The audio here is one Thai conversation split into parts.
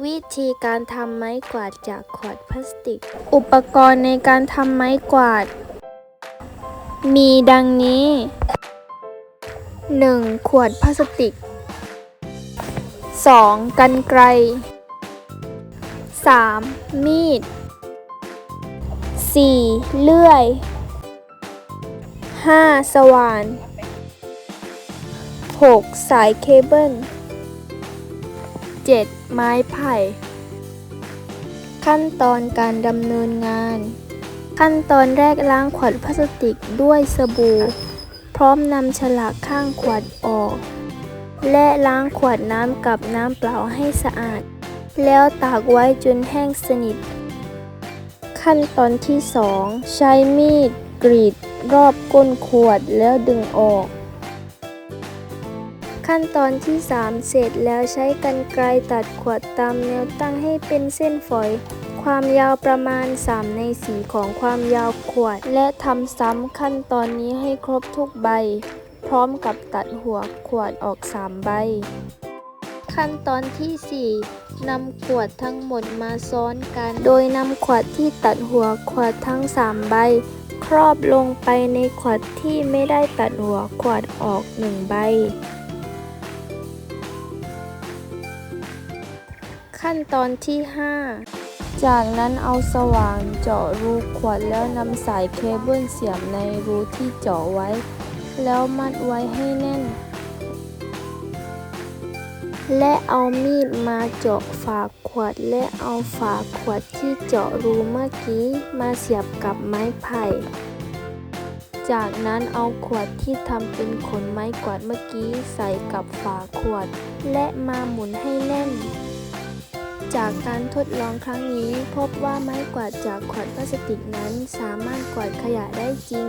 วิธีการทำไม้กวาดจากขวดพลาสติก อุปกรณ์ในการทำไม้กวาด มีดังนี้ 1. ขวดพลาสติก 2. กันไกร 3. มีด 4. เลื่อย 5. สว่าน 6. สายเคเบิล 7. ไม้ไผ่ ขั้นตอนการดำเนินงาน ขั้นตอนแรกล้างขวดพลาสติกด้วยสบู่ พร้อมนำฉลากข้างขวดออก และล้างขวดน้ำกับน้ำเปล่าให้สะอาด แล้วตากไว้จนแห้งสนิท ขั้นตอนที่ 2 ใช้มีดกรีดรอบก้นขวดแล้วดึงออก ขั้นตอนที่ 3 เสร็จแล้วใช้กรรไกรตัดขวดตามแนวตั้งให้เป็นเส้นฝอย ความยาวประมาณ 3 ใน4ของความยาวขวด และทำซ้ำขั้นตอนนี้ให้ครบทุกใบ พร้อมกับตัดหัวขวดออก 3 ใบ ขั้นตอนที่ 4นำขวดทั้งหมดมาซ้อนกัน โดยนำขวดที่ตัดหัวขวดทั้ง 3 ใบ ครอบลงไปในขวดที่ไม่ได้ตัดหัวขวดออก 1 ใบ ขั้นตอนที่ 5 จากนั้นเอาสว่านเจาะรูขวดแล้วนำสายเคเบิลเสียบในรูที่เจาะไว้ แล้วมัดไว้ให้แน่น และเอามีดมาเจาะฝาขวดและเอาฝาขวดที่เจาะรูเมื่อกี้มาเสียบกับไม้ไผ่ จากนั้นเอาขวดที่ทำเป็นขนไม้กวาดเมื่อกี้ใส่กับฝาขวด และมาหมุนให้แน่น จากการทดลองครั้งนี้ พบว่าไม้กวาดจากขวดพลาสติกนั้น สามารถกวาดขยะได้จริง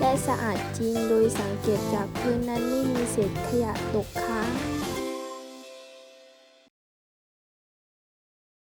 และสะอาดจริง โดยสังเกตจากพื้นนั้นไม่มีเศษขยะตกค้าง